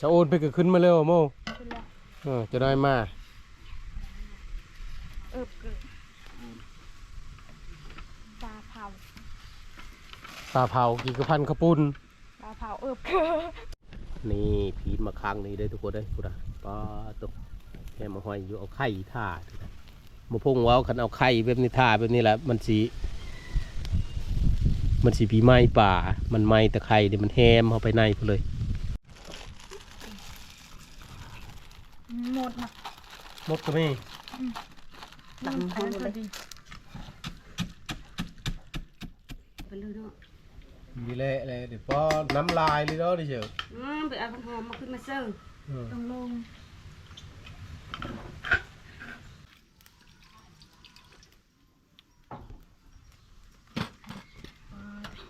สะโอนไปก็ขึ้นมาเร็วโมขึ้นแล้วเออจะได้มาเอิบเกิดปลาเผาปลาเผากี่กระพันขาวปุ้นปลาเผาเอิบเกิดนี่ผีมาค้างนี่ได้อทุกคนได้อพุทธะปลาตกแค่มาห้อยอยู่เอาไข่ท่ามาพุ่งเว้าคันเอาไข่แบบนี้ท่าแบบนี้แหละมันสีมันสีปีไม้ป่า มันไม้ตะไคร่เดี๋ยวมันแฮมเข้าไปในพุ่นเลย หม ดนะมดก็ไม่ดำทั้งเลยไปเลยเนาะมีเละเลยเดี๋ยวป้อน้ำลายเลยเนาะดิเชียวอืมไปเอาพันหอมมาขึ้นมาเสิร์ฟต้องลง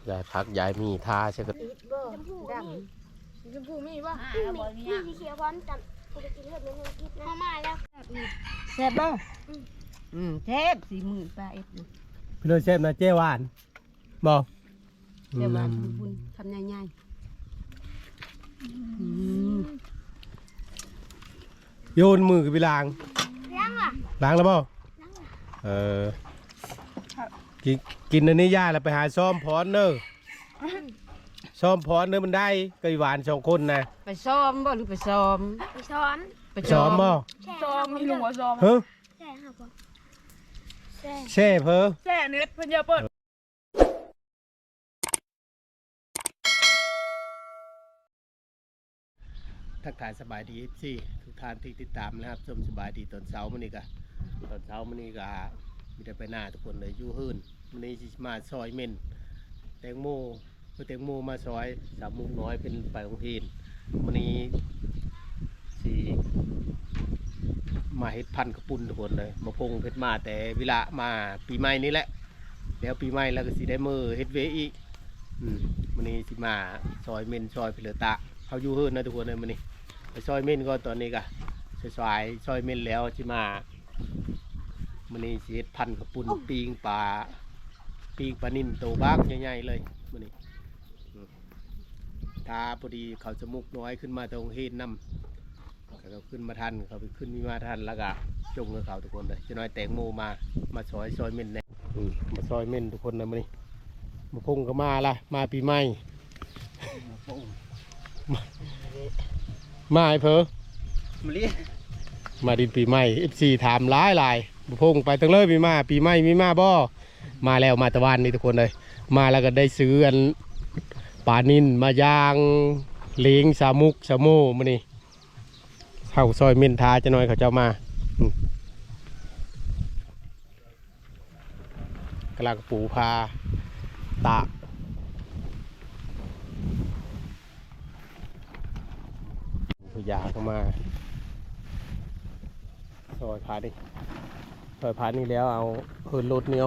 ยายพักยายมีท่าใช่ไหมชมพูนี่ชมพูมีป่ะมีมีสีเขียวพร้อมจำปกติเลือดมันกิ นนะมาแล้วแซ่บบ่อืมแซ่บสี่หมื่นปลาเอ็ดอยู่พี่เลยเชฟนะเจ้หวานบอกเดี๋ยวมาทำบุญทำง่ายๆอืมโยนมือกับไปล้างยังล่ะล้างแล้วเปล่ายังล่ะเออกินกินอันนี้ย่าแล้วไปหาซ้อมพรเนอะ ซ้อมพรเนอะมันได้ก็อีหวานสองคนนะไปซ้อมบ่หรือไปซ้อม ไปซ้อมไปซ้อมบ่แช่ซอมมีลุงว่าซอมเฮ้ยแช่ค่ะผมแช่แช่เพอแช่เน็ตเพิ่นอย่าเปิดทักทายสบายดีสิทุกท่านที่ติดตามนะครับชมสบายดีตอนเช้ามื้อนี้ก็ตอนเช้ามื้อนี้ก็มีแต่ไปหน้าทุกคนเลยอยู่หื้นมื้อนี้สิมาซอยเม่นแตงโม เพื่อแตงโมมาซอยสามมุกน้อยเป็นไปของทีนมื้อนี้สิมาเฮ็ดพันกระปุ่นทุกคนเลยมาพงเพชรมาแต่เวลามาปีใหม่นี้แหละแล้วปีใหม่แล้วก็สิได้มือเฮ็ดเวอีกอืมมื้อนี้สิมาซอยเมนซอยเลตะเขาอยู่หื้นนะทุกคนเลยมื้อนี้ไปซอยเมนก็ตอนนี้ก็ซอยๆซอยเมนแล้วที่มามันนี้สิเฮ็ดพันกระปุ่นปีงปลาปีงปลานิ่นโตบ้ากใหญ่ๆเลยมันนี้ ถ้าพอดีเขาจะมุกน้อยขึ้นมาตรงเฮ็ดน้ำเขาขึ้นมาทันเขาไปขึ้นมีมาทันแล้วก็จงกับเขาทุกคนเลยจะน้อยแตงโมมามาซอยซอยเม่นเนี่ยอืมมาซอยเม่นทุกคนนะมันนี้มาพุ่งก็มาละมาปีใหม่มาไอ้เพอมะลิมาดินปีใหม่ FC ถามหลายหลายบุพงไปตั้งเลยปีมา ปีใหม่มีมาบ่มาแล้วมาตะวันนี่ทุกคนเลย มาแล้วก็ได้ซื้ออัน ปลานินมายางเลี้ยงสามุกสาโมมานี่เข้าซอยเมนทาจะน้อยเขาเจ้ามากำลังปูพาตะปูยาเข้ามาซอยพาดิซอยพานี่แล้วเอาเฮินรถนี่อ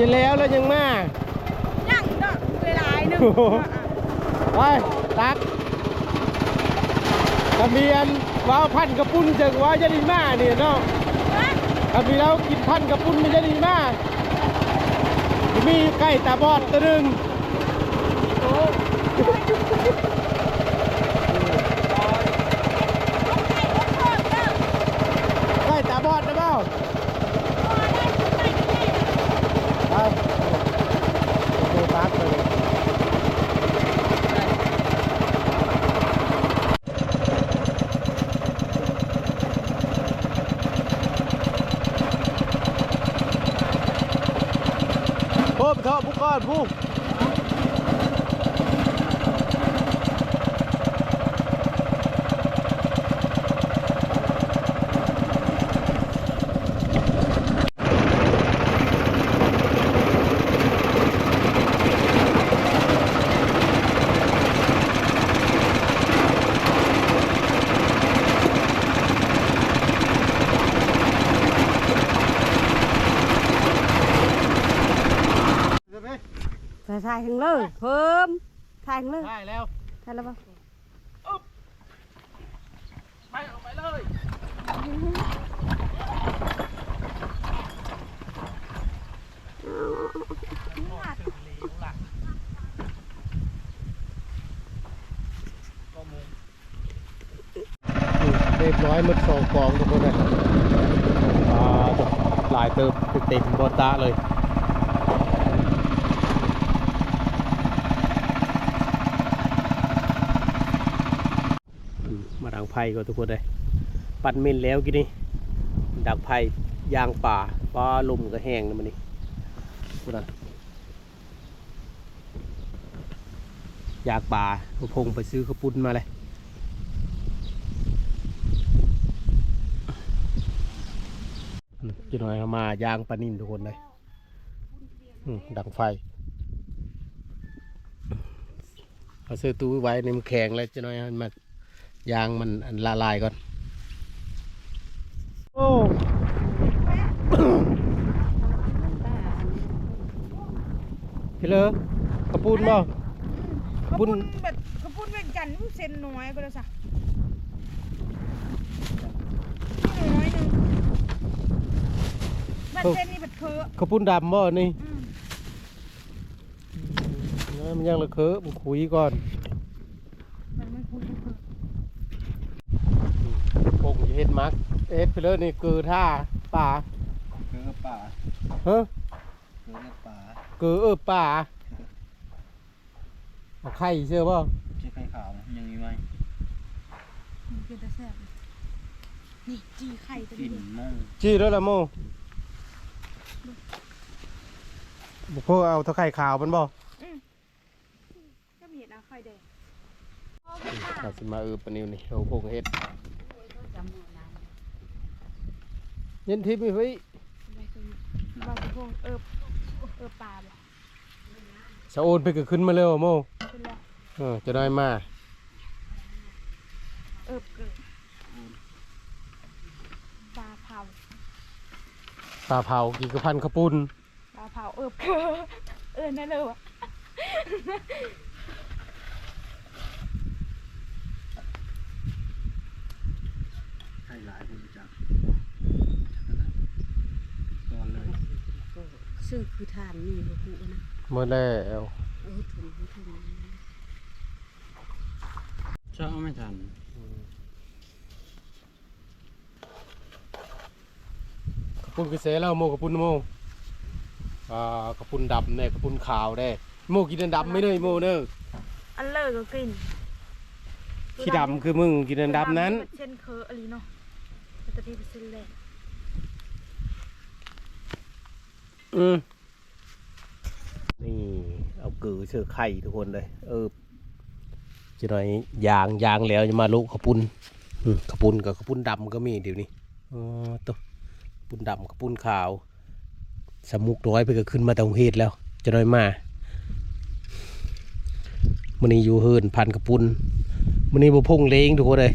จะแล้วแล้วยังมายังเนาะเวลาหนึงไปตักทะเบียนว้าวพันกระปุ้นจังว้าวจะดีมาเนี่ยเนาะทะเบียนแล้วกินพันกระปุ้นไม่จะดีมามีไก่ตาบอดตัวหนึ่ง ใกล้ตาบอดนะเปล่าไปโอเคพักเลย พบเถอะผู้ก้อนผู้ ใส่ถ่ายทั้งเลยเพิ่มถ่ายทั้งเลยได้แล้วถ่ายแล้วป่ะไปออกไปเลยเรียบร้อยหมดสองกองทุกคนเลยอ่าหลายเติมเต็มบอตาเลย อืมมาดัง ไผ่ก็ทุกคนเลยปั่นเม่นแล้วกินนี่ดักไผ่ยางป่าปลาลมก็แห้งนะมันนี่พูดนะยางป่าพพงไปซื้อข้าวปุ้นมาเลยจะหน่อยมายางปลานิ่นทุกคนเลยดังไฟเอาเสื้อตู้ไว้ในมันแข็งแล้วจะหน่อยมันมา ยางมันอันละลายก่อน โอ้พี่เลอกระปุนบ่กระปุนแบบเขาพูดเวียงจันทร์เซนน้อยไปแล้วจ้ะน้อยหนึงบัดเซนนี่บัดเคอะกระปุนดำบ่นี่อืมเออมันยังละเคอะมันคุยก่อนมันไม่คุยกับเคอะ ปงจะ เฮ็ดมักเอ็ดพี่เลอนี่คือท่าป่าเกลือป่าเฮ้อเกลือป่าคือเออป่าเอาไข่เชื่อบ่ใช่ไข่ขาวไหมยังมีไหมมันเป็นตาแซ่บเลยนี่จีไข่ตัวกลิ่นนี้ม่งจี้แล้วละโมบุกพวกเอาเท่าไข่ขาวมันบ่ก็มีเห็ดเอาไข่แดงอาสิมาเออปะนิวนี่เอาพวกเฮ็ด เย็นทิพย์นี่เฮ้ยบางพวกเอิบเอิบปลาบ่สะโอนไปก็ขึ้นมาเร็วโมเป็นแล้วเออจะได้มาเอิบเกิดปลาเผาปลาเผากี่กระพันขาวปุนปลาเผาเอิบเกิดเอินได้เลยวะ ไข่หลายคนจังตอนเลย ซึ่งคือทานนี่บ่ฮู้นะเมื่อแล้วเออถุงถุงเช้าไม่ทันขาวปุนคือเสแล้วโมขาวปุนโมอ่าขาวปุนดำเนี่ยขาวปุนขาวได้โมกินอันดำไม่เลยโมเนอะอันเลิกก็กินขี้ดำคือมึงกินอันดำนั้นเช่นเคออะไรเนาะมันจะมีเป็นเส้นแหลก อืมนี่ เอาเกือเชือไข่ทุกคนเลย เออจะหน่อยยางยางแล้วจะมาลุขปุนอืมขปุนกับขปุนดำก็มีเดี๋ยวนี้อ๋อตัวขปุนดำขาวปุนขาว สมุกร้อยไปก็ขึ้นมาตรงเฮ็ดแล้ว จะหน่อยมามันนี้อยู่เฮินพันขาวปุนมันนี้บุพงเลงทุกคนเลย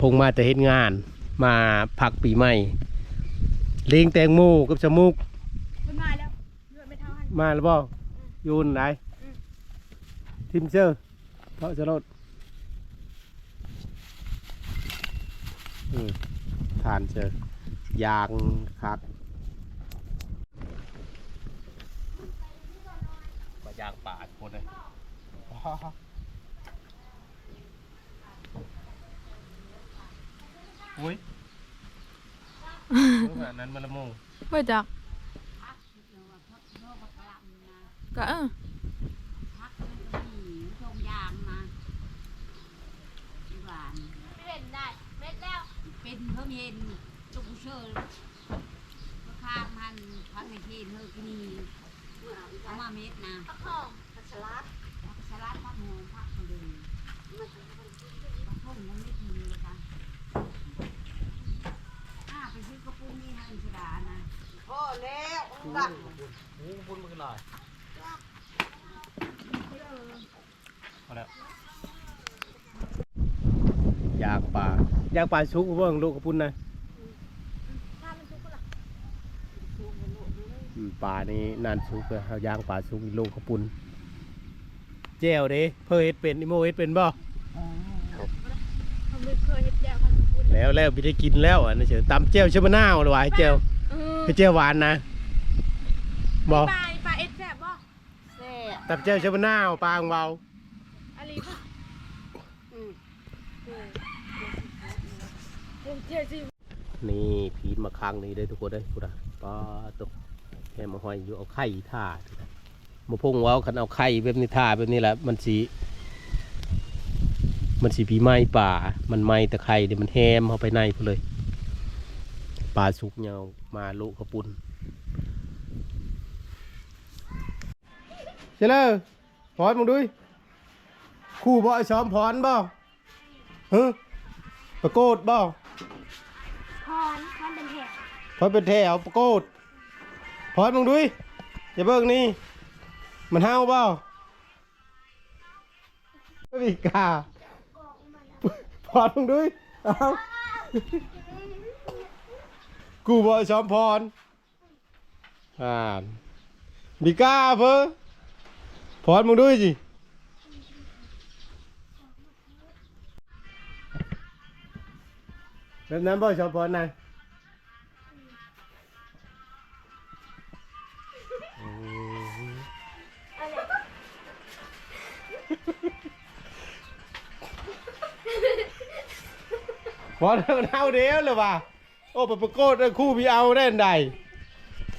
พงมาแต่เฮ็ดงาน มาพักปีใหม่ ลงแตงโมกับสมุกมันมาแล้วเลือดไม่เท่าหัน มาแล้วบ่อยูนไหนอืม ทิมเชอร์เพราะจะรถอืมทานเชอร์ยางขาดยางป่าทุกคนเลยอุ้ย แบบนั้นมันละโมงไม่จักก็เออชมยางมาหวานไม่เล่นได้เม็ดแล้วเป็นเพิ่มเย็นลูกเชื่อราคามันพักในที่เธอกินเอามาเม็ดนะผักหอมสลัดสลัดผักหอมผักกระเดงผักพุ่มมันไม่ดีเลยค่ะอ่าไปซื้อกระ ปุกนี่ให้อิสดานะโอ้บุญมือหน่อยเอาแล้วยางป่ายางป่าชุกพวกลูกกระปุ้นนะถ้ามันทุกคนละอืมป่านี่นานชุกเลยเอายางป่าชุกลูกกระปุ้นแจ้วเด้เพื่อเฮ็ดเป็นอิโมเฮ็ดเป็นบ่ ผมไม่เคยเห็ดแจ่วมันพูด แล้วแล้วพี่ได้กินแล้วอะนะเฉยตำแจ้วเชมะนาวหรือว่าให้แจ้วเออให้แจ้วหวานนะบ่ปลาปลาเอ็ดแซ่บบ่แซ่บตำแจ้วเชมะนาวปลาของเบาอะไรบ่เดี๋ยวเดี๋ยวสินี่ผีมาค้างนี่ได้อทุกคนได้อพุทธะป้าตกแค่มาห้อยอยู่เอาไข่ท่ามาพุ่งเว้าคันเอาไข่แบบนี้ท่าแบบนี้แหละมันสี มันสีผีไม้ป่า มันไม้ตะไคร่เดี๋ยวมันแฮมเข้าไปในพุ่นเลยปลาสุกเหยาวมาลุกระปุนเจเลยพรมึงด้วยคู่บ่ไอ้ซ้อมพรบ่เฮ้ประโกดบ่พอนพอนเป็นแถบพอเป็นแถวประโกดพอดมึงดุยอย่าเบิ่งนี่มันห้าวเปล่าไม่มีกา พรดมึงดุยเอากูบอยซ้อมพรอ่ามีก้าเพ้อพรมึงด้วยจิแบบนั้นบ่ซ้อมพรนาะ พอมันเอาเดียวเลยว่ะโอ้ปะปะโกดเอาคู่พี่เอาได้อันใด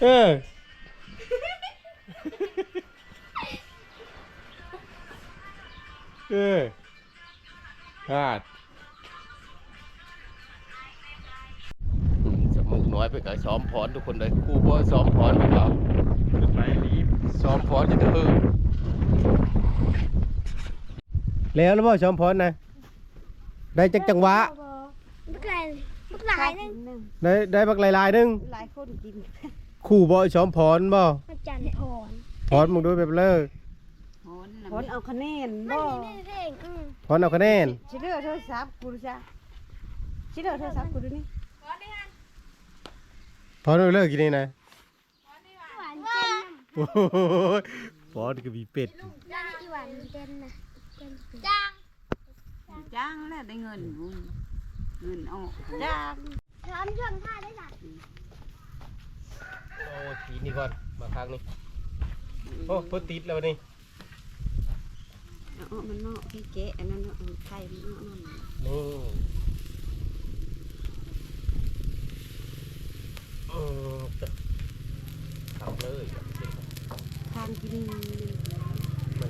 เออเออพลาดสมุกน้อยไปกับซ้อมพรทุกคนเลยคู่บ่ซ้อมพรไปเปล่าขึ้นไปรีบซ้อมพรจะเถอะแล้วแล้วบ่ซ้อมพรนะได้จักจังหวะบักไหล บักหลายนึงได้ได้บักหลายๆหนึงหลายคนกินคู่บ่ซ้อมพรบ่มันจันทร์พรพรมึงด้วยแบบเลอผลเอาคะแนนมันบ่นี่นี่เองอืมพรเอาคะแนนชิเดอร์โทรศัพท์กูดูจ้ะชิเดอร์โทรศัพท์กูดูนี่พรเอาเลิกกินนี่นะหวานเจนโอ้โหพรก็มีเป็ดนะอีหวานเจนนะเจนจ้างจ้างแล้วได้เงินบุญ เงินออกจ้างพร้อมชนท่าได้จ้ะโอ้ทีนี่ก่อนมาครั้งนี้โอ้เพิ่นติดแล้วนี่เอามันเนาะพี่เกะอันนั้นเนาะไข่มันเนาะนั่นนี่อืมทำเลยทางกินมัน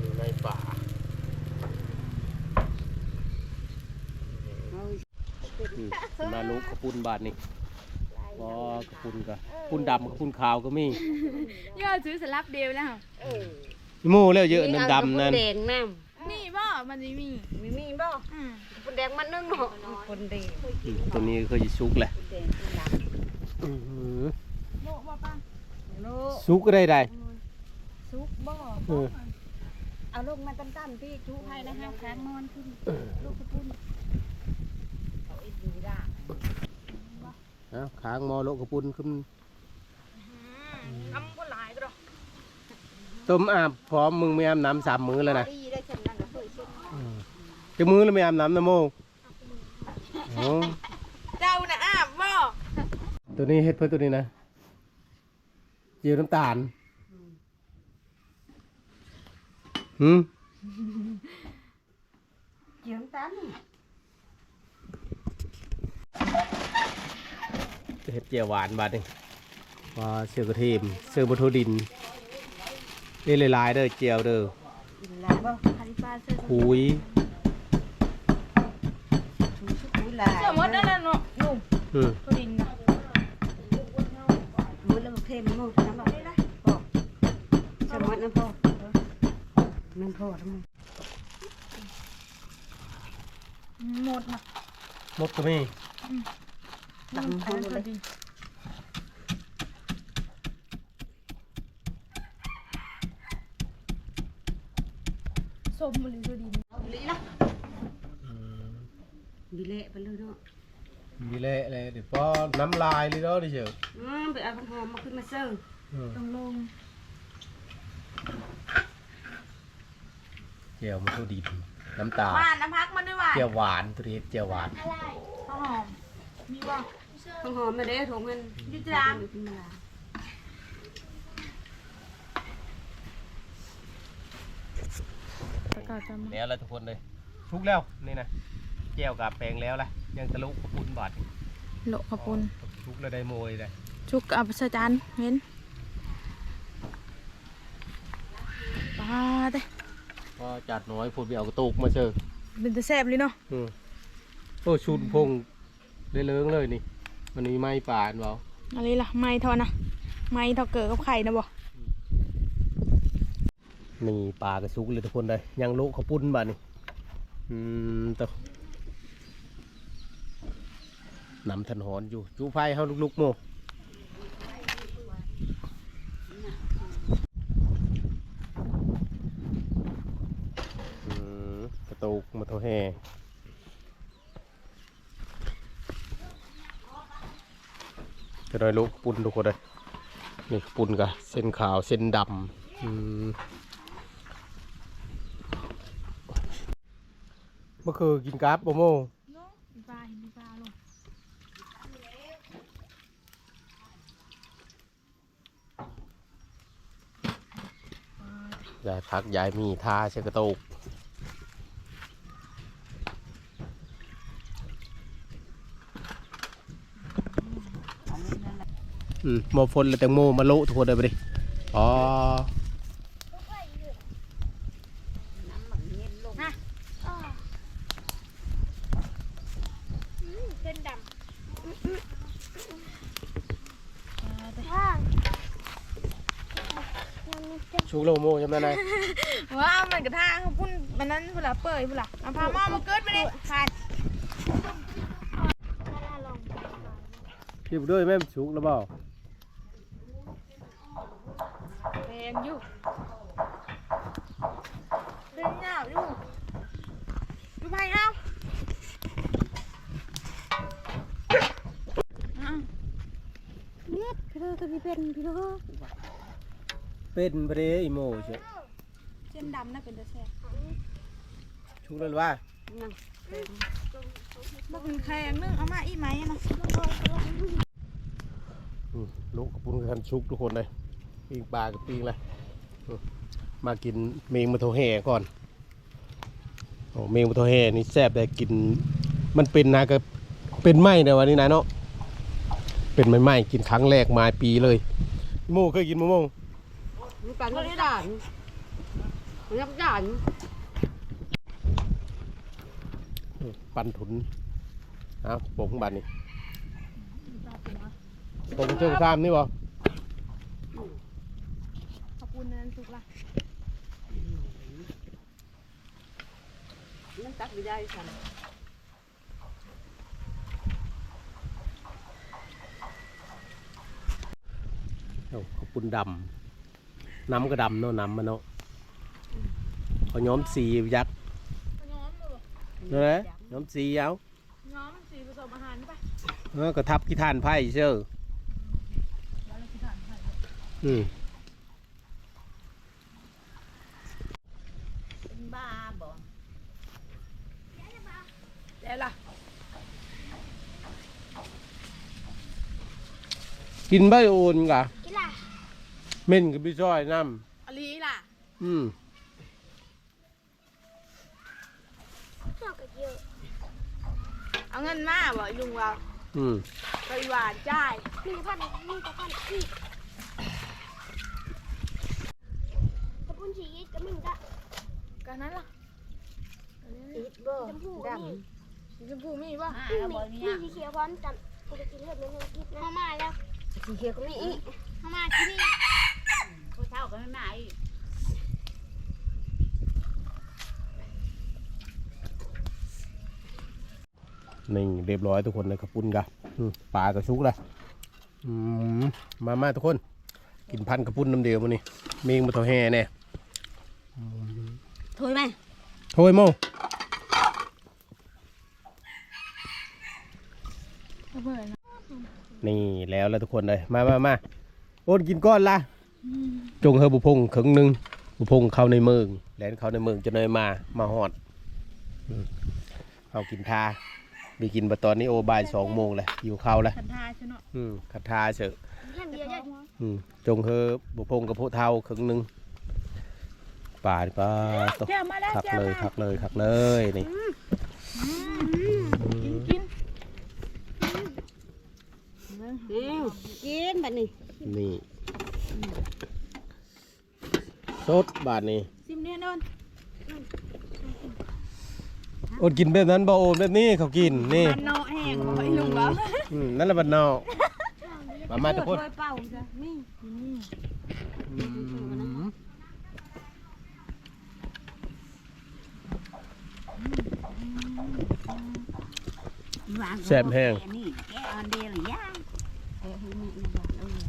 อยู่ในป่าเอา อืมมาลุกกระปุนบาทนี่พอกระปุนกะปุนดำกระปุนขาวก็มีย่อซื้อสลับเดียวแล้วอีโม่แล้วเยอะนั่นดำนั่นแดงน้นี่บ่มันจะมีำมีมีบ่อืมคนแดงมันนึงเนาะคนแดงอืมตัวนี้เคยจะซุกแหละแดงคนดอื้อหือโลบ่ป้าำโลซุกก็ได้ได้ซุกบ่เออเอาลงมาตั้มๆพี่จุให้นะคะแข้งนอนขึ้นลูกกระปุ้นเอาอีกดีละ เอาค้างหมอโลกกระปุนขึ้นทำก็หลายก็ดอกต้มอาบพร้อมมึงไม่อาบน้ำสามมื้อแล้วนะดีได้ฉันนั่งกับเพื่อนเช่นจะมื้อแล้วไม่อาบน้ำนะโมโอ้เจ้าน่ะอาบบ่ตัวนี้เฮ็ดเพื่อตัวนี้นะเจียวน้ำตาลหืมเจียงตันจ เห็ดเจียวหวานบาดนี่ว่าเสือกระเทียมเสือบะทุดินนี่หลายๆเด้อเจียวเด้อแล้วบ่คาริปาเสื้อคุยชูชุกุลาเสื้อมดนั่นน่ะเนาะหนุ่มอืมตัวดินน่ะมือแล้วเทมมือน้ำบ่ได้บ่สมมติน้ำพ่อน้ำพ่อทำไมหมดน่ะมดก็มี ดำอันหูนั้นเลตัวยดินส้มมันเลยตัวดินลีละดีเละไปเลยเนาะมีเละเลยเดี๋ยวป้อนน้ำลายเลยเนาะดิเชียวอืมไปเอาพันหอมมาขึ้นมาเสิร์ฟอืมต้องลงเจียวมะทุดินน้ำตาลหวานน้ำพักมันด้วยหวานเจียวหวานตัวนี้เจียวหวานอะไรข้าวหอมมี บ่พันหอมมาได้ถุงเงินอยู่ที่ร้านขึ้นมาประกาศจำแล้วแล้วทุกคนเลยทุกแล้วนี่นะเจียวกับแปลงแล้วละยังทะลุกระปุนบาดโลขอบคุณทุกแล้วได้โมยเลยชุกอับสจันเห็นปลาเด้ก็จัดน้อยพูดไปเอากระตุกมาเจอเป็นตะแซ่บเลยเนาะอืมโอ้ชุนพงเลยเลิงเลยนี่ มันมีไม้ป่านเปล่าอะไรล่ะไม้ทอนะไม้ทอเกิดกับไข่นะบ่นี่ปลากระซุกเลยทุกคนเลยยังลุเขาปุ้นบาดนี่อืมแตัวนำทันหอนอยู่จูไฟเฮาลุกๆโมอืมกระตุกมาโทแห่ จะได้ลุกปุ้นทุกคนเลยนี่ปุ้นกะเส้นขาวเส้นดำอืมเมื่อคืนกินกราฟโบโมเนาะมีปลาเห็นปลาลงยายพักยายมีท่าเชกระโตก อืมโมฟนเลยแตงโมมาโละทุกคนเลยไปดิอ๋อน้ำมันเย็นลงอ้ออืมเป็นดำปลาเด้ว่างยังมีเต็มชุกโลโมจำได้ไหมว้าวมันกระทางเขาพุ่นมันนั้นพุ่นละเปิดพุ่นละเอาพาหม้อมาเกิดมาดิขาดกระลองพี่บุด้วยแม่มชุกแล้วเปล่า แพงอยู่เดินยาวอยู่ดูไปเอาเอา เน็ดพี่เธ อตัวนี้เป็นพี่เธอเป็นไปดิอีโมเชยเส้นดำน่าเป็นตะแซ่บชุกแล้วหรือว่านั่งมันเป็นแข็งนึงเอามาอีไหมอะนะอืมลูกกับปุ้นกันชุกทุกคนเลยปิ้งปลากับปิ้งเลยอืมมากินเมงมาโทแห่ก่อนโอ้เมงมาโทแห่นี่แซ่บได้กิน มันเป็นนะก็เป็นไหมในวันนี้นะเนาะ เป็นไม่ไหมกินครั้งแรกมาปีเลยโมเคยกินมะม่วงมันกันไม่ด่านมันยักด่านอืมปันถุนเอ้าปงบันนี่ปงเชิงซ้ำนี่บ่ขอบคุณนั้นสุกละมันตักไม่ได้ฉัน เอ้าขาวปุ้นดำน้ำก็ดำเนาะน้ำมันเนาะเขาย้อมสียักษ์ย้อมเลยนั่นแหละย้อมสีเอาย้อมสีผสมอาหารไปเออก็ทับกีทานไพ่เชื่อแล้วเราคิดถามใครอืมเป็นบ้าบ่แล้วล่ะกินใบโอนกะกีฬา เม่นกับพี่จ้อยน้อลีล่ะำอืมเจ้าก็เยอะเอาเงินมาบ่ลุงเราอืมไปหวานจ่ายมีแต่พันมีแต่พันอีกกระปุ้นชีสก็มึงจะกันนั้นล่ะอีกบ่ชมพูนี่สีชมพูมีป่ะอ่ามีแล้วบ่มีเนี่ยสีเขียวพร้อมจำกูไปกินเลือดมันยังคิดนะเข้ามาแล้วสีเขียวก็ไม่อีกเข้ามาที่นี่ผู้ เฒ่าก็ไม่มาอีกนี่เรียบร้อยทุกคนเลยขับปุ้นกะอืมปลากระชุกเลยอืมมามาทุกคน กินพันกระปุ้นน้ำเดียวมันนี่เมงมาเท่าแห่แน่ถอยไหมโทยโมเบื่อนะนี่แล้วแล้วทุกคนเลยมามามาโอนกินก้อนละ จงเฮอบุพงครึ่งหนึ่งบุพงเข้าในเมืองแลนเข้าในเมืองจะเนยมามาหอดอืมเอากินทามีกินมาตอนนี้โอบ่ายสองโมงเลยอยู่เข้าวแล้วคันทาใช่เนาะอืมคัดทาเฉอะแค่เดียวได้อืมจงเฮอบุพงกับผู้เท่าครึ่งหนึ่งป่าดิป้าตกแก้วมาแล้วคักแก้วเลยมาคักเลยคักเลยนี่กินกินอืมกินบัดนี้นี่ สดบาทนี่ซิมเนี่ยนนอดกินแบบนั้นบ่โอนแบบนี้เขากินนี่มันเนาะแห้งบ่ไอ้ลุงเราอืมนั่นแหละบันนอกมามาทุกคนถอยเป่าจ้ะนี่แซ่บแห้งอันนี้แกอันเดียวหรือย่างเออให้แม่นะว่าเออ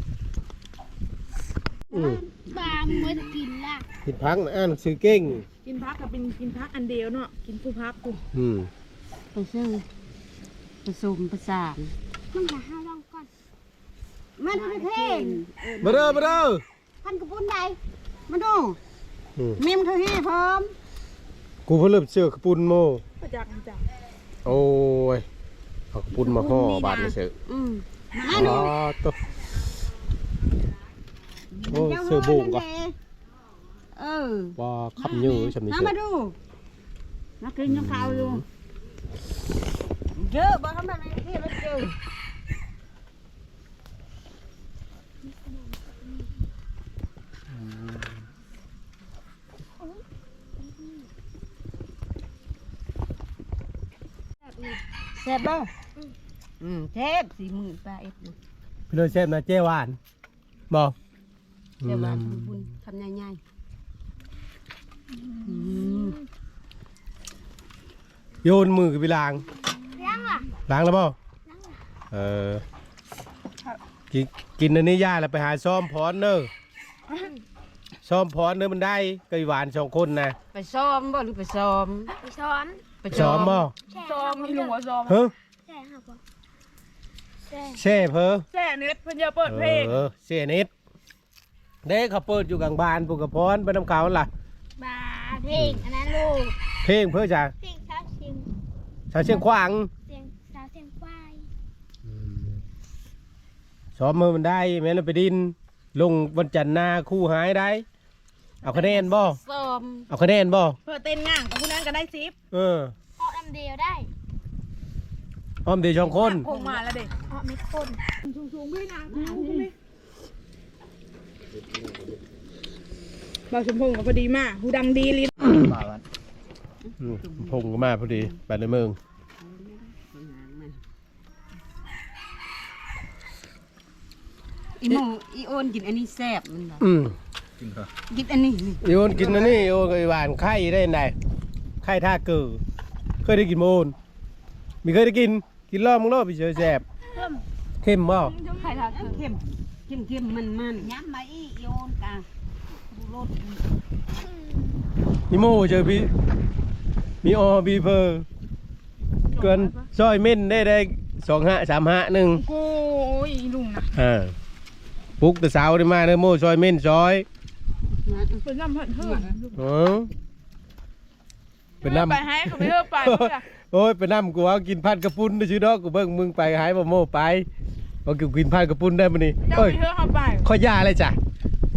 อืมบามเมื่อจะกินล่ะผิดพักนะอ่านหนังสือเก่ง กินพักกับเป็นกินพักอันเดียวเนาะกินผู้พักกูอืมไปซื้อผสมประสานมันหาห้าลองก่อน มันเป็นเพลงมาเด้อมาเด้อพันกระปุ้นใดมาดูอืมมีมเขาให้พร้อมกูเพิ่งเริ่มเชื่อกระปุนโม ประจักษ์ประจักษ์โอ้ยเอากระปุนมาห่อบาทเลยเสืออืมอ๋อตัว โอ้เสือโบุกว่ะเออว่าคำเยอะชำนี้มาเสือมาดูมากินน้ำข้าวอยู่เยอะบ่ทำแบบนี้ที่เราเจอแซ่บบ่อืมแซ่บสี่หมื่นปลาเอ็ดนะพี่เลยเชฟนะเจ้หวานบอก เดี๋ยวมาบุญบุญทำง่ายๆอืมโยนมือกับพี่ลางเลี้ยงล่ะล้างแล้วเปล่าเออกินกินอันนี้ย่าแล้วไปหาซ้อมพรเนอะซ้อมพรเนอะมันได้กับอีหวานสองคนนะไปซ้อมบ่หรือไปซ้อมไปซ้อมไปซ้อมบ่แช่ซอมอีลุงว่าซอมเฮ้ยแช่ค่ะบ่แช่แช่เพอแซ่เน็ตเพิ่นจะเปิดเพลงเออเสียนิด เด็กเขาเปิดอยู่กลางบ้านปุกกระพรไปน้ำเขาล่ะ บาเพลงอันนั้นลูกเพลงเพื่อจะเพลงสาวเสียงชาวเชียงขวางเสียงสาวเสียงควายซ้อมมือมันได้แม้นไปดิน ลงวันจันทร์หน้าคู่หายได้ เอาคะแนนบ่ซ้อมเอาคะแนนบ่เพื่อเต้นง่างกับผู้นั้นก็ได้ซิปเออออกลำเดียวได้อ้อมเดียวสองคนคงมาแล้วเด็กออกไม่คนสูงๆด้วยนะ เราชมพงกับพอดีมากผู้ดังดีลิ้นป่าวันอืมพงก็มาพอดีไปในเมืองอีโมอีโอนกินอันนี้แซ่บมันบ่อืมจริงเหรอกินอันนี้นี่โยนกินนะนี่โยนกับอีหวานไข่ได้ไหนไข่ท่าเกือเคยได้กินโมนมีเคยได้กิน กินรอบมึงรอบไปเฉยแสบเข้มบ่ใครทักเข้ม เข้มเข้มมันมันย้ำมาอีอีโอนกะดูรสมีโมเจอพี่มีออบีเพอร์เกินซอยเม่นได้ได้สองห้าสามห้าหนึ่งโอ้ยอีลุงนะอ่าปลุกแต่เช้าได้มาเด้อโมซอยเม่นซอยเป็นน้ำเพิ่นเพิ่นอ๋อเป็นน้ำไปให้เขาไปเพิ่มไปเพื่อโอ้ยเป็นน้ำกูเอากินพันกระปุ้นได้ชื่อดอกกูเบิ่งมึงไปหายบ่โมไป เอากูกินพันกระปุ้นได้มื้อนี้เจ้าเอ้ยไปเพิ่มเข้าไปขอยาเลยจ้ะ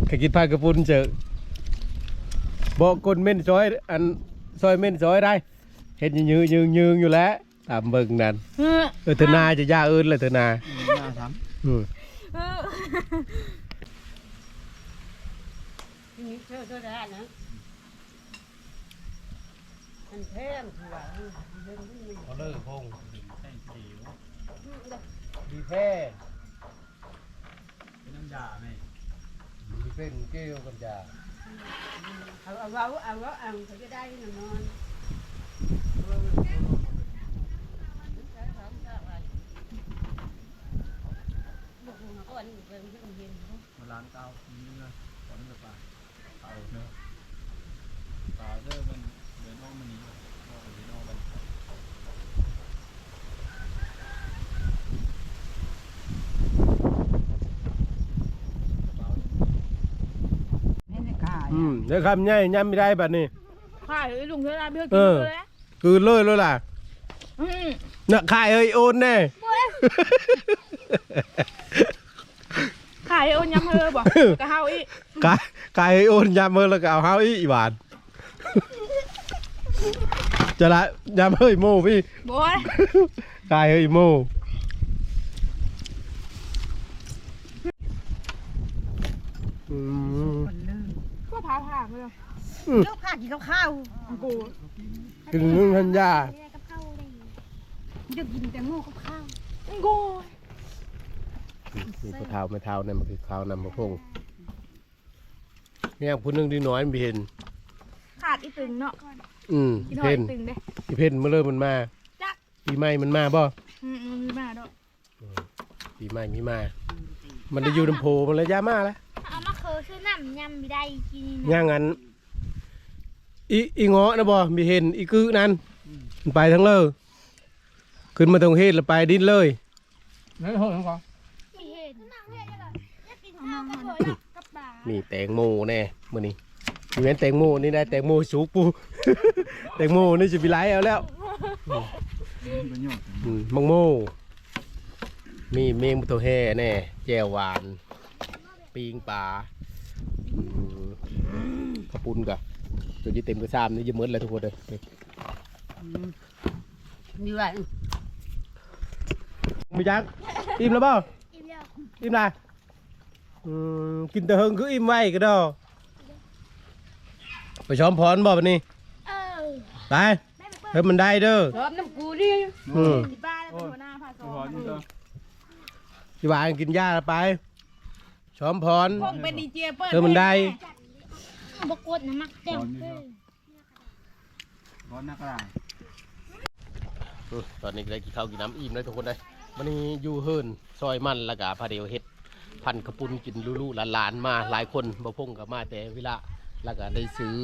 แค่กินพันกระปุ้นเจอบอกคนเม่นซอยอันซอยเม่นซอยได้เฮ็ดยืงยืงยืงอยู่แล้วตามเบิ่งนั่นเออเออเธอนาจะย่าเอิ้นเลยเธอนาหน้าทอืมเออนี่เชื่อเชื่อได้นะมันแพงคือว่าเขาเลิกพงำแป้งสี ดีแท้เป็นน้ำยาไหมมีเป็นเกลียวกันจ้าเอาเอาเอาเอาเอาเอาเขาจะได้นอนมาล้างเตาเนื้อตอนนี้ปลาเตาเนื้อปลาเนื้อมันเดินออกมันนี้ออกไปนอกมัน นี่ในกาย อืม เดี๋ยวคำใหญ่ย้ำไม่ได้บัดนี้ขายลุงเท่าไรเพื่อเอกินอเลยคือเลยเลยล่ะอืมน่ะขายเอ้ยโอนแน่ขายโอนยำเฮอบอกกะเฮาอีกายกายเอ้ยโอนยำเมื่อแล้วก็เอาเฮาอีอีบาทจะละยำเฮ้ยโมพี่บอยกายเฮ้ยโมอืม ก็พาผ่าเลยลูกข้ากินข้าวกูกินนึ่งทันยากับข้าวได้อยู่จะกินแต่โง่กับข้าวกูมีปลาเท้าไม่เท้าเนี่ยมันคือข้าวนำมาพงเนี่ยผู้นึงที่น้อยมันเห็นขาดอีตึงเนาะอืมกินหอเพนเด้อีเพนเมื่อเริ่มมันมาปีใหม่มันมาบ่อืมมีมาดอกปีใหม่มีมา มันได้อยู่น้ำโพมันเลยยามาแล้ว เอามาเคอซื้อน้ำยำไม่ได้กินนะย่างงั้นอีอีเงาะนะบ่มีเห็นอีกึนั่นมันไปทั้งเลยขึ้นมาตรงเฮ็ดแล้วไปดินเลยเฮ้ยโหดก่อนมีเห็นน้ำเห็นยังไงอยากกินข้าวกับเผยกับปลามีแตงโมแน่มื้อนี้มีแม่นแตงโมนี่ได้แตงโมสุกปู แตงโมนี่สิไปไล่เอาแล้วประโยชน์อืมมังโมมีเมงตัวแห่แน่แจ่วหวาน ปิงปลาอืมขาวปุ้นกะตัวยี่เต็มกระซามนี่จะเหมือนเลยทุกคนเลยนี่นี่ว่ามีจักอิ่มแล้วเปล่าอิ่มแล้วอิ่มละอืมกินแต่เฮิงคืออิ่มไว้ก็ดอไปช้อมพรบ่บัดนี้เออไปเฮ้ยมันได้เด้อชอบน้ำกูดิอืมที่บ้านแล้วเป็นหัวหน้าพาซอพอนี่ก็ที่บ้านกินหญ้าแล้วไป ช้อมพรพงเป็นดีเจเปิดเธอมันได้ บกดนะมักเต็มเลยร้อนนักล่ะอืมตอนนี้ก็ได้กินข้าวกินน้ำอิ่มเลยทุกคนเลยวันนี้อยู่เฮิรนซอยมันและกะพาเดียวเฮ็ด พันกระปุนกินลูๆหลานๆมาหลายคนบ่พงกับมาแต่เวลาแล้วก็ได้ซื้อ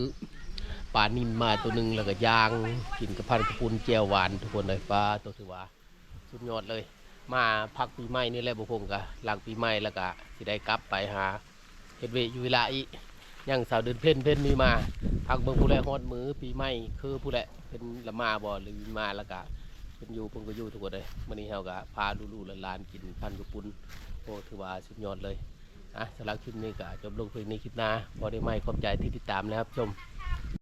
ปลานิ่มมาตัวหนึ่งแล้วก็ย่าง กินกับพันกระปุนแจ่วหวานทุกคนเลยปลาตัวถือว่าสุดยอดเลย มาพักปีใหม่นี่แหละบ่พงกะหลังปีใหม่แล้วก็สิได้กลับไปหาเฮ็ดเวยูเวลาอีกยังสาวเดินเพ่นเพ่นมีมาพักเบิ่งผู้แลฮอดมือปีใหม่คือผู้แลเป็นละมาบ่หรือมาแล้วก็เป็นอยู่เพิ่นก็อยู่ทุกคนเลยมื้อนี้เฮาก็พาลูกๆหลานๆกินพันกระปุนโอ้ถือว่าสุดยอดเลยอะสำหรับคลิปนี้ก็จบลงเพียงนี้คลิปหน้าพอได้ไหมขอบใจที่ติดตามนะครับชม